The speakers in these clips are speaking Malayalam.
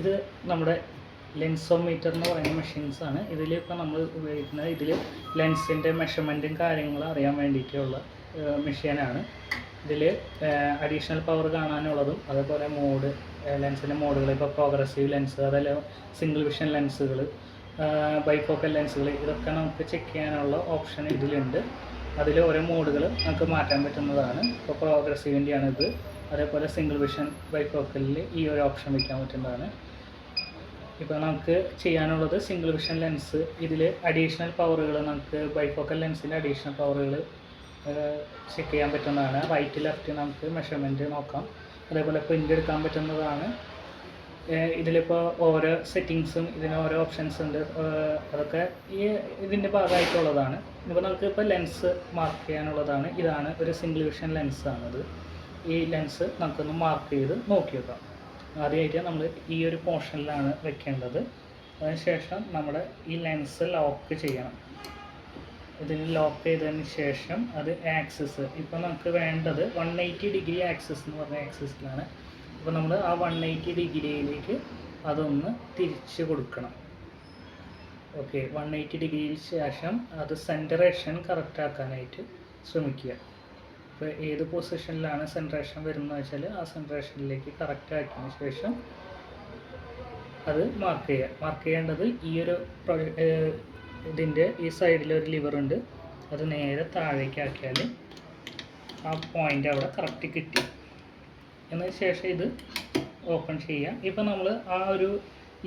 ഇത് നമ്മുടെ ലെൻസോമീറ്റർ എന്ന് പറയുന്ന മെഷീൻസ് ആണ്. ഇതിലൊക്കെ നമ്മൾ ഉപയോഗിക്കുന്നത് ഇതിൽ ലെൻസിന്റെ മെഷർമെന്റും കാര്യങ്ങളും അറിയാൻ വേണ്ടിയിട്ടുള്ള മെഷീനാണ് ഇതിൽ അഡീഷണൽ പവർ കാണാനുള്ളതും അതേപോലെ മോഡ് ലെൻസിന്റെ മോഡുകൾ ഇപ്പോൾ പ്രോഗ്രസീവ് ലെൻസ് അതല്ല സിംഗിൾ വിഷൻ ലെൻസുകൾ ബൈഫോക്കൽ ലെൻസുകൾ ഇതൊക്കെ നമുക്ക് ചെക്ക് ചെയ്യാനുള്ള ഓപ്ഷൻ ഇതിലുണ്ട്. അതിൽ ഓരോ മോഡുകൾ നമുക്ക് മാറ്റാൻ പറ്റുന്നതാണ്. ഇപ്പോൾ പ്രോഗ്രസീവിന്റെയാണ് ഇത് അതേപോലെ സിംഗിൾ വിഷൻ ബൈഫോക്കലിൽ ഈ ഒരു ഓപ്ഷൻ വയ്ക്കാൻ പറ്റുന്നതാണ്. ഇപ്പോൾ നമുക്ക് ചെയ്യാനുള്ളത് സിംഗിൾ വിഷൻ ലെൻസ് ഇതിൽ അഡീഷണൽ പവറുകൾ നമുക്ക് ബൈഫോക്കൽ ലെൻസിന്റെ അഡീഷണൽ പവറുകൾ ചെക്ക് ചെയ്യാൻ പറ്റുന്നതാണ്. റൈറ്റ് ലെഫ്റ്റ് നമുക്ക് മെഷർമെന്റ് നോക്കാം. അതേപോലെ പ്രിന്റ് എടുക്കാൻ പറ്റുന്നതാണ്. ഇതിലിപ്പോൾ ഓരോ സെറ്റിങ്സും ഇതിന് ഓരോ ഓപ്ഷൻസ് ഉണ്ട്. അതൊക്കെ ഈ ഇതിന്റെ ഭാഗമായിട്ടുള്ളതാണ്. ഇപ്പോൾ നമുക്ക് ഇപ്പോൾ ലെൻസ് മാർക്ക് ചെയ്യാനുള്ളതാണ്. ഇതാണ് ഒരു സിംഗിൾ വിഷൻ ലെൻസ് ആണത്. ഈ ലെൻസ് നമുക്കൊന്ന് മാർക്ക് ചെയ്ത് നോക്കി വെക്കാം. ആദ്യമായിട്ട് നമ്മൾ ഈ ഒരു പോർഷനിലാണ് വെക്കേണ്ടത്. അതിനുശേഷം നമ്മുടെ ഈ ലെൻസ് ലോക്ക് ചെയ്യണം. ഇതിന് ലോക്ക് ചെയ്തതിന് ശേഷം അത് ആക്സിസ്. ഇപ്പോൾ നമുക്ക് വേണ്ടത് വൺ എയ്റ്റി ഡിഗ്രി ആക്സിസ് എന്ന് പറഞ്ഞ ആക്സിസിലാണ്. അപ്പോൾ നമ്മൾ ആ വൺ എയ്റ്റി ഡിഗ്രിയിലേക്ക് അതൊന്ന് തിരിച്ച് കൊടുക്കണം. ഓക്കെ വൺ എയ്റ്റി ഡിഗ്രിയിൽ ശേഷം അത് സെന്ററേഷൻ കറക്റ്റാക്കാനായിട്ട് ശ്രമിക്കുക. ഇപ്പോൾ ഏത് പൊസിഷനിലാണ് സെൻട്രേഷൻ വരുന്നത് വെച്ചാൽ ആ സെൻട്രേഷനിലേക്ക് കറക്റ്റ് ആക്കിയതിന് ശേഷം അത് മാർക്ക് ചെയ്യുക. മാർക്ക് ചെയ്യേണ്ടത് ഈ ഒരു ഇതിന്റെ ഈ സൈഡിൽ ഒരു ലിവർ ഉണ്ട്. അത് നേരെ താഴേക്ക് ആക്കിയാൽ ആ പോയിന്റ് അവിടെ കറക്റ്റ് കിട്ടി. എന്നതിന് ശേഷം ഇത് ഓപ്പൺ ചെയ്യാം. ഇപ്പം നമ്മൾ ആ ഒരു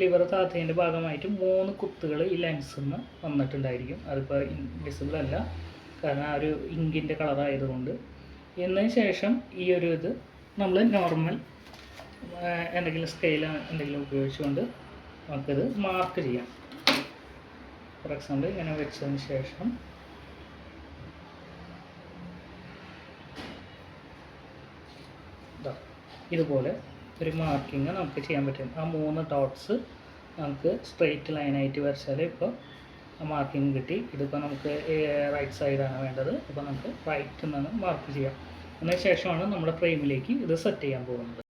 ലിവർ താത്തതിന്റെ ഭാഗമായിട്ട് മൂന്ന് കുത്തുകൾ ഈ ലെൻസിൽ നിന്ന് വന്നിട്ടുണ്ടായിരിക്കും. അതിപ്പോൾ ഇൻവിസിബിൾ അല്ല. കാരണം ആ ഒരു ഇങ്കിന്റെ കളറായതുകൊണ്ട് എന്നതിന് ശേഷം ഈ ഒരു ഇത് നമ്മൾ നോർമൽ എന്തെങ്കിലും സ്കെയിൽ എന്തെങ്കിലും ഉപയോഗിച്ചുകൊണ്ട് നമുക്കിത് മാർക്ക് ചെയ്യാം. ഫോർ എക്സാമ്പിൾ ഇങ്ങനെ വെച്ചതിന് ശേഷം ഇതുപോലെ ഒരു മാർക്കിങ് നമുക്ക് ചെയ്യാൻ പറ്റും. ആ മൂന്ന് ഡോട്ട്സ് നമുക്ക് സ്ട്രെയിറ്റ് ലൈനായിട്ട് വരച്ചാൽ ഇപ്പോൾ മാർക്കിങ് കിട്ടി. ഇതിപ്പോൾ നമുക്ക് റൈറ്റ് സൈഡാണ് വേണ്ടത്. അപ്പോൾ നമുക്ക് റൈറ്റിൽ നിന്ന് മാർക്ക് ചെയ്യാം. അതിന് ശേഷമാണ് നമ്മുടെ ഫ്രെയിമിലേക്ക് ഇത് സെറ്റ് ചെയ്യാൻ പോകുന്നത്.